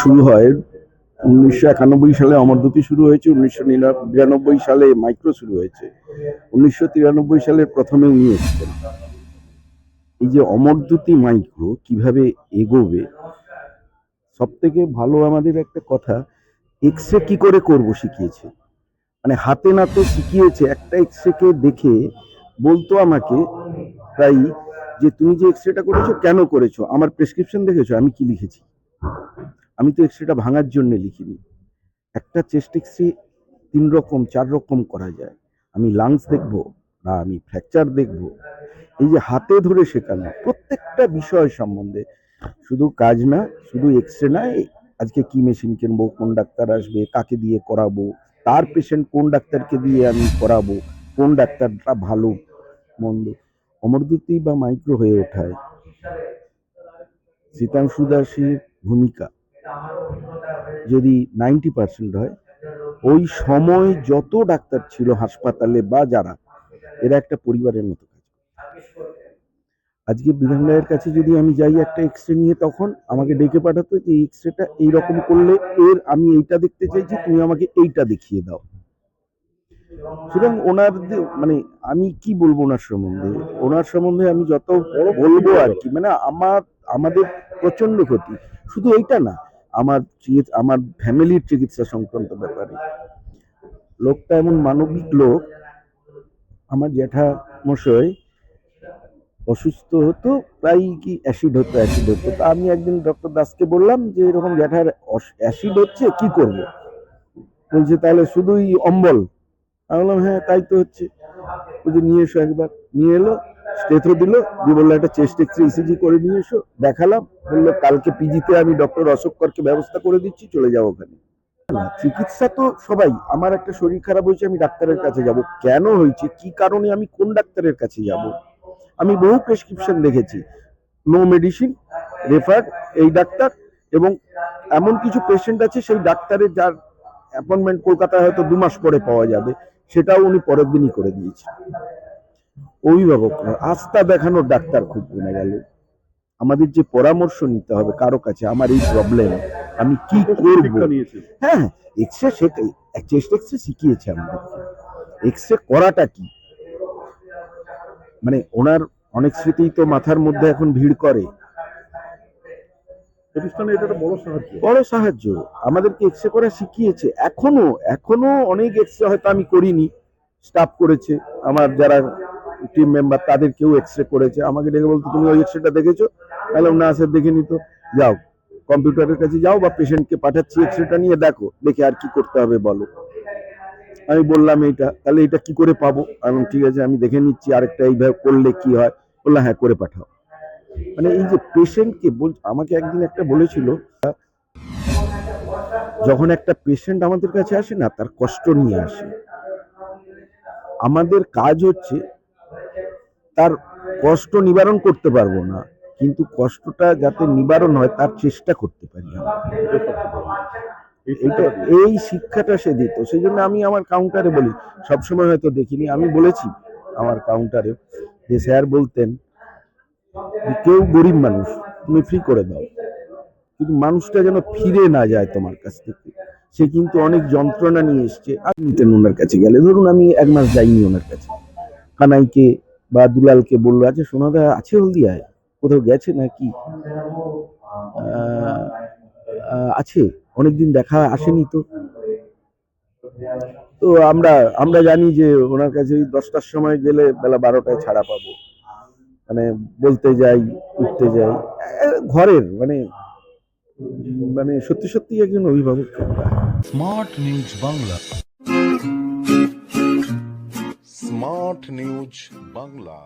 শুরু হয় উনিশশো একানব্বই সালে অমরদূতি শুরু হয়েছে, উনিশশো নিরানব্বই সালে মাইক্রো শুরু হয়েছে, উনিশশো তিরানব্বই সালে প্রথমে উনি এসেছেন। এই যে অমরদূতি মাইক্রো কীভাবে এগোবে সব থেকে ভালো আমাদের একটা কথা এক্স রে কি করে করব শিখিয়েছে। মানে হাতে নাতে শিখিয়েছে একটা এক্স কে দেখে বলতো আমাকে প্রায় যে, তুমি যে এক্স রেটা করেছ কেন করেছ? আমার প্রেসক্রিপশন দেখেছ? আমি কি লিখেছি? আমি তো এক্স রেটা ভাঙার জন্য লিখিনি। একটা চেস্ট এক্স রে তিন রকম, চার রকম করা যায়। আমি লাংস দেখব, না আমি ফ্র্যাকচার দেখব। এই যে হাতে ধরে শেখানো, প্রত্যেকটা বিষয় সম্বন্ধে। শুধু কাজ না, শুধু এক্স রে না আজকে কি মেশিন কিনবো, কোন ডাক্তার আসবে, কাকে দিয়ে করাবো, তার পেশেন্ট কোন ডাক্তারকে দিয়ে আমি করাবো, কোন ডাক্তারটা ভালো, মন্দ। অমরদূতি বা মাইক্রো হয়ে ওঠায়। শীতাংশু দাসের ভূমিকা। যদি নাইনটি পার্সেন্ট হয়, ওই সময় যত ডাক্তার ছিল হাসপাতালে বা যারা, এরা একটা পরিবারের মতো কাজ। আজকে বিধান রায়ের কাছে যদি আমি যাই একটা এক্স রে নিয়ে, তখন আমাকে ডেকে পাঠাতো যে এক্স রেটা এইরকম করলে এর আমি এইটা দেখতে চাইছি, তুমি আমাকে এইটা দেখিয়ে দাও। সুতরাং ওনার মানে আমি কি বলব ওনার সম্বন্ধে? ওনার সম্বন্ধে আমি যত বলব আর কি মানে আমার, আমাদের প্রচণ্ড ক্ষতি। শুধু এইটা না আমার আমার ফ্যামিলির চিকিৎসা সংক্রান্ত ব্যাপারে। লোকটা এমন মানবিক লোক। আমার জ্যাঠা মশাই অসুস্থ হতো প্রায় কি অ্যাসিড হতো অ্যাসিড হতো। তা আমি একদিন ডক্টর দাসকে বললাম যে, এরকম জ্যাঠার অ্যাসিড হচ্ছে, কি করব? বলছে, তাহলে শুধুই অম্বল। আমি বললাম হ্যাঁ তাই তো হচ্ছে। বলছে, নিয়ে এসো একবার। নিয়ে এলো। স্টেথো দিল, দিয়ে বলল, একটা চেস্ট এক্সরে ইসিজি করে নিয়ে এসো, দেখালাম। বলল, কালকে পিজিতে আমি ডক্টর অশোক করকে ব্যবস্থা করে দিচ্ছি, চলে যাও ওখানে। চিকিৎসা তো সবাই, আমার একটা শরীর খারাপ হয়েছে, আমি ডাক্তারের কাছে যাব। কেন হয়েছে? কি কারণে আমি কোন ডাক্তারের কাছে যাব? আমি বহু প্রেসক্রিপশন দেখেছি। নো মেডিসিন রেফার এই ডাক্তার এবং এমন কিছু পেশেন্ট আছে, সেই ডাক্তারের যার অ্যাপয়েন্টমেন্ট কলকাতায় হয়তো দু মাস পরে পাওয়া যাবে, সেটাও উনি পরের দিনই করে দিয়েছে অভিভাবক আস্থা দেখানোর ডাক্তার খুব কমে গেল। আমাদের যে পরামর্শ নিতে হবে কারও কাছে আমার এই প্রবলেম আমি কি করব? হ্যাঁ এক্স রে সেটাই চেস্ট এক্স রে শিখিয়েছে আমাদেরকে। এক্স রে করাটা কি? মানে ওনার অনেক স্মৃতি তো মাথার মধ্যে এখন ভিড় করে। প্রতিষ্ঠানে এটা বড় সাহায্য। বড় সাহায্য। আমাদেরকে এক্স রে করা শিখিয়েছে। এখনও এখনও অনেক এক্স রে হয়তো আমি করিনি। স্টাফ করেছে। আমার যারা টিম মেম্বার তাদের কেউ এক্স রে করেছে। আমাকে ডেকে বলতো, তুমি ওই এক্স রেটা দেখেছ? বললাম না স্যার দেখে নিত, যাও কম্পিউটারের কাছে যাও বা পেশেন্টকে পাঠাচ্ছি এক্স রেটা নিয়ে, দেখো, দেখে আর কি করতে হবে বলো। আমি বললাম, এইটা, তাহলে এটা কি করে পাবো? আমি ঠিক আছে, আমি দেখে নিচ্ছি, আরেকটা এইভাবে করলে কি হয়? বললাম হ্যাঁ করে পাঠাও। মানে এই যে পেশেন্টকে বল, আমাকে একদিন একটা বলেছিল, যখন একটা পেশেন্ট আমাদের কাছে আসে না, তার কষ্ট নিয়ে আসে। আমাদের কাজ হচ্ছে তার কষ্ট নিবারণ করতে পারব না। কিন্তু কষ্টটা যাতে নিবারণ হয়, তার চেষ্টা করতে পারি এটা এই শিক্ষাটা সে দিত। সেই জন্য আমি আমার কাউন্টারে বলি, সবসময় হয়তো দেখিনি। আমি বলেছি আমার কাউন্টারে যে, স্যার বলতেন কেউ গরিব মানুষ, তুমি ফ্রি করে দাও। কিন্তু মানুষটা যেন ফিরে না যায় তোমার কাছ থেকে। সে কিন্তু অনেক যন্ত্রণা নিয়ে এসছে। নিতেন ওনার কাছে গেলে। ধরুন আমি এক মাস যাইনি ওনার কাছে। কানাইকে বা দুলালকে বলল আচ্ছা সোনাদা আছে হলদিয়ায়? কোথাও গেছে আহ, আহ, আছে অনেকদিন দেখা আসেনি তো। তো আমরা আমরা জানি যে ওনার কাছে দশটার সময় গেলে বেলা বারোটায় ছাড়া পাবো। মানে বলতে যাই উঠতে যাই। ঘরের মানে মানে সত্যি সত্যি একজন অভিভাবক। Smart news Bangla. Smart news Bangla